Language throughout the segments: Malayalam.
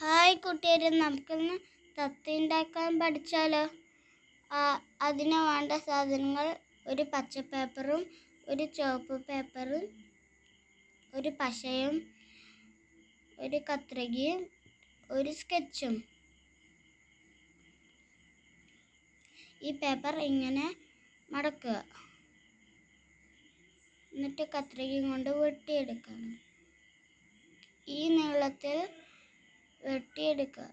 ഹായ് കുട്ടിയരെ നമുക്കിന്ന് തത്ത ഉണ്ടാക്കാൻ പഠിച്ചാലോ? അതിന് വേണ്ട സാധനങ്ങൾ ഒരു പച്ച പേപ്പറും ഒരു ചുവപ്പ് പേപ്പറും ഒരു പശയും ഒരു കത്രികയും ഒരു സ്കെച്ചും. ഈ പേപ്പർ ഇങ്ങനെ മടക്കുക. എന്നിട്ട് കത്രികയും കൊണ്ട് വെട്ടിയെടുക്കണം. ഈ നീളത്തിൽ വെട്ടിയെടുക്കുക.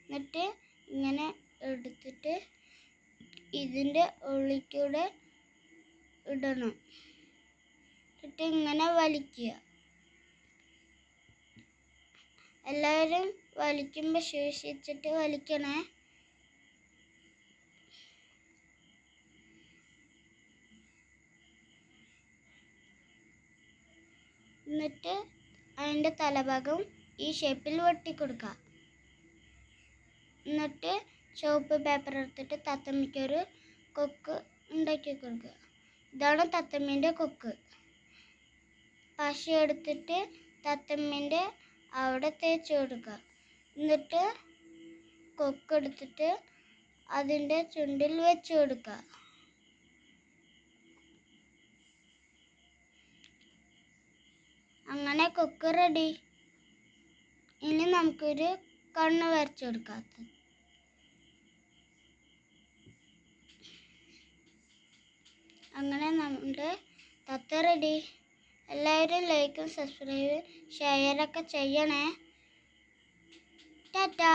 എന്നിട്ട് ഇങ്ങനെ എടുത്തിട്ട് ഇതിന്റെ ഉള്ളിക്കൂടെ ഇടണം. എന്നിട്ട് ഇങ്ങനെ വലിക്കുക. എല്ലാവരും വലിക്കുമ്പോൾ ശേഷിച്ചിട്ട് വലിക്കണേ. എന്നിട്ട് അതിന്റെ തലഭാഗം ഈ ഷേപ്പിൽ വെട്ടിക്കൊടുക്കുക എന്നിട്ട് ചുവപ്പ് പേപ്പർ എടുത്തിട്ട് തത്തമ്മയ്ക്കൊരു കൊക്ക് ഉണ്ടാക്കി കൊടുക്കുക ഇതാണ് തത്തമ്മേന്റെ കൊക്ക്. പശ എടുത്തിട്ട് തത്തമ്മേന്റെ അവിടെ തേച്ച് കൊടുക്കുക എന്നിട്ട് കൊക്കെടുത്തിട്ട് അതിന്റെ ചുണ്ടിൽ വെച്ച് കൊടുക്കുക അങ്ങനെ കൊക്ക് റെഡി ഇനി നമുക്കൊരു കണ്ണ് വരച്ചു അങ്ങനെ നമ്മുടെ തത്ത റെഡി എല്ലാവരും ലൈക്കും സബ്സ്ക്രൈബ് ഷെയറൊക്കെ ചെയ്യണേ. ടാറ്റാ.